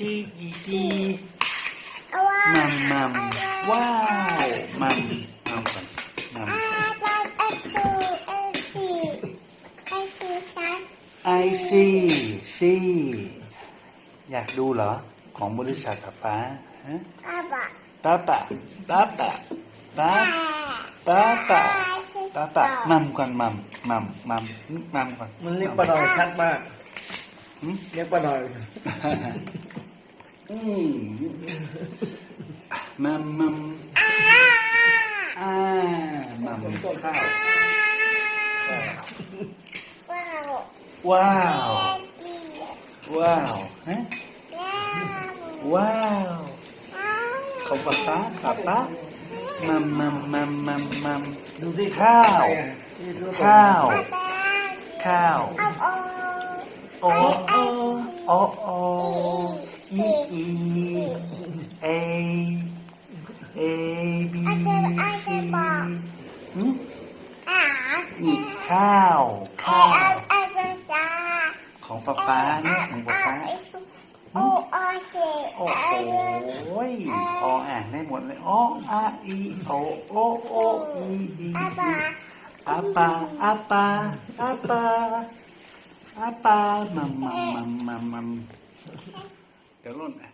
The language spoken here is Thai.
อีอีอีมัมมัมว้าวมัมมัมก่อนมัมอาบาเอฟูเอฟีเอฟีซัสไอซีซีอยากดูเหรอ ของบริษัทป๊าฮะป้าป้าป้าป้าป้าป้าป้าป้าป้ามัมก่อนมัมมัมมัมมัมก่อนมันเรียกปลาดอยชัดมาก เรียกปลาดอย อืมมัมมัมอาอ่ามัมต้นข้าว ว้าว ว้าวดีว้าวฮะน้ำว้าวอ้าวของป๊าป๊าป๊าป๊ามัมมัมมัมมัมมัมดูสิข้าวนี่คือข้าวอาบาข้าวเอา โอโอโอโออีอีเอเอบีซีหืมอานี่ข้าวข้าวของป๊าป๊าเนี่ยของป๊าป๊าโอโอเซโอ้โหยพออ่านได้หมดเลยออาอีโอโอโออีอีอาปาอาปาอาปาอาปา apa? Mam mam mam mam mam. Galon eh.